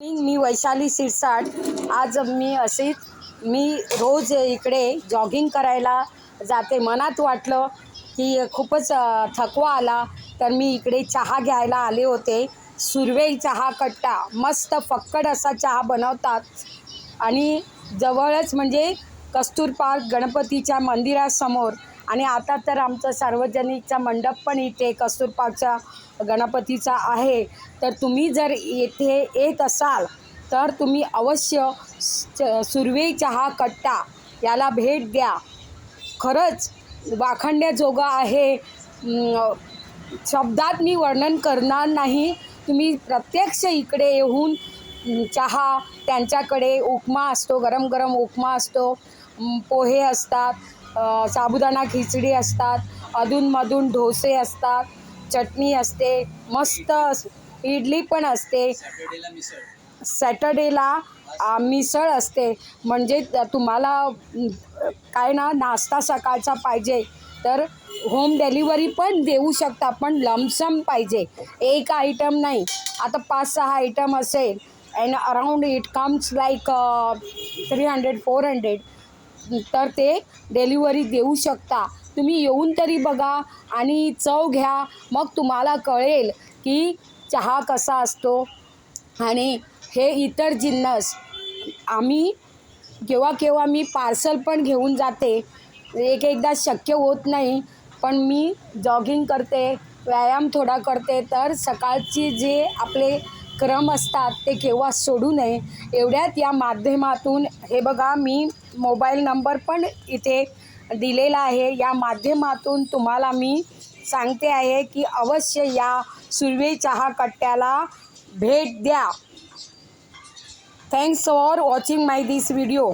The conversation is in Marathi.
मी वैशाली सिरसाट. आज मी असेच मी रोज इकडे जॉगिंग करायला जाते. मनात वाटलं की खूपच थकवा आला. तर मी इकडे चहा घ्यायला आले होते. सुरवे चहा कट्टा. मस्त फक्कड असा चहा बनवतात. आणि जवळच म्हणजे कस्तूर पार्क गणपतीच्या मंदिरासमोर आणि आता तर आमचं सार्वजनिकचा मंडप पण इथे कस्तूर गणपतीचा आहे. तर तुम्ही जर येथे येत असाल तर तुम्ही अवश्य च- चहा कट्टा याला भेट द्या. खरंच वाखाणण्याजोगं आहे. शब्दात मी वर्णन करणार नाही. तुम्ही प्रत्यक्ष इकडे येऊन चहा त्यांच्याकडे उपमा असतो गरम गरम उपमा असतो पोहे असतात साबुदाणा खिचडी असतात अधूनमधून डोसे असतात चटणी असते मस्त अस- इडली पण असते. सॅटर्डेला मिसळ. असते. म्हणजे तुम्हाला काय ना नाश्ता सकाळचा पाहिजे. तर होम डिलिव्हरी पण देऊ शकता पण लमसम पाहिजे. एक आयटम नाही. आता पाच सहा आयटम असेल. And around it comes like three hundred four hundred तर ते डिलिव्हरी देऊ शकता. तुम्ही येऊन तरी बघा आणि चव घ्या. मग तुम्हाला कळेल की चहा कसा असतो. आणि हे इतर जिन्नस. आम्ही केव्हा केव्हा मी पार्सल पण घेऊन जाते. एक एकदा शक्य होत नाही पण मी जॉगिंग करते व्यायाम थोडा करते. तर सकाळची जे आपले क्रम असतात ते केव्हा सोडू नये. एवढ्यात या माध्यमातून हे बघा मी मोबाईल नंबर पण इथे दिलेला आहे. या माध्यमातून तुम्हाला मी सांगते आहे की अवश्य या सुरवे चहा कट्ट्याला भेट द्या. Thanks for watching my this video